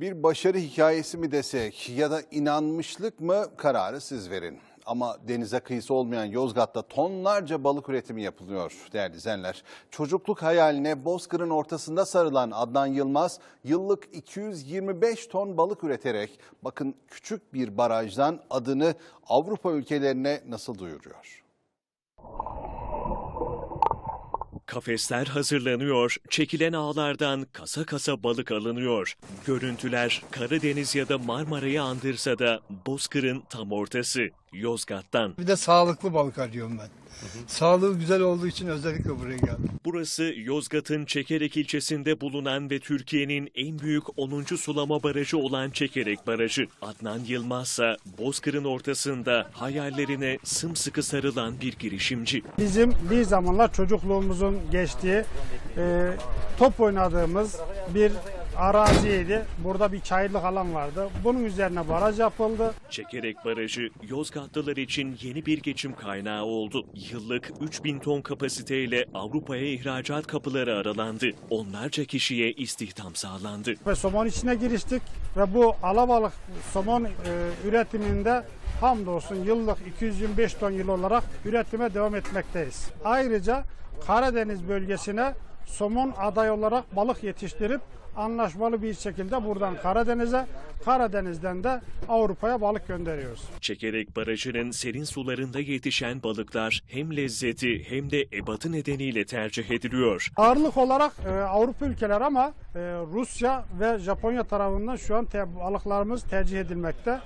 Bir başarı hikayesi mi desek ya da inanmışlık mı kararı siz verin. Ama denize kıyısı olmayan Yozgat'ta tonlarca balık üretimi yapılıyor değerli izleyenler. Çocukluk hayaline Bozkır'ın ortasında sarılan Adnan Yılmaz yıllık 225 ton balık üreterek bakın küçük bir barajdan adını Avrupa ülkelerine nasıl duyuruyor? Kafesler hazırlanıyor, çekilen ağlardan kasa kasa balık alınıyor. Görüntüler Karadeniz ya da Marmara'yı andırsa da Bozkır'ın tam ortası Yozgat'tan. Bir de sağlıklı balık arıyorum ben. Sağlığı güzel olduğu için özellikle buraya geldim. Burası Yozgat'ın Çekerek ilçesinde bulunan ve Türkiye'nin en büyük 10. sulama barajı olan Çekerek Barajı. Adnan Yılmaz ise Bozkır'ın ortasında hayallerine sımsıkı sarılan bir girişimci. Bizim bir zamanlar çocukluğumuzun geçtiği e, top oynadığımız bir araziydi. Burada bir çayırlık alan vardı. Bunun üzerine baraj yapıldı. Çekerek Barajı Yozgatlılar için yeni bir geçim kaynağı oldu. Yıllık 3000 ton kapasiteyle Avrupa'ya ihracat kapıları aralandı. Onlarca kişiye istihdam sağlandı. Ve somon içine giriştik ve bu alabalık somon e, üretiminde hamdolsun yıllık 225 ton yıl olarak üretime devam etmekteyiz. Ayrıca Karadeniz bölgesine somon aday olarak balık yetiştirip anlaşmalı bir şekilde buradan Karadeniz'e, Karadeniz'den de Avrupa'ya balık gönderiyoruz. Çekerek Barajı'nın serin sularında yetişen balıklar hem lezzeti hem de ebatı nedeniyle tercih ediliyor. Ağırlık olarak e, Avrupa ülkeler ama e, Rusya ve Japonya tarafından şu an te- balıklarımız tercih edilmekte.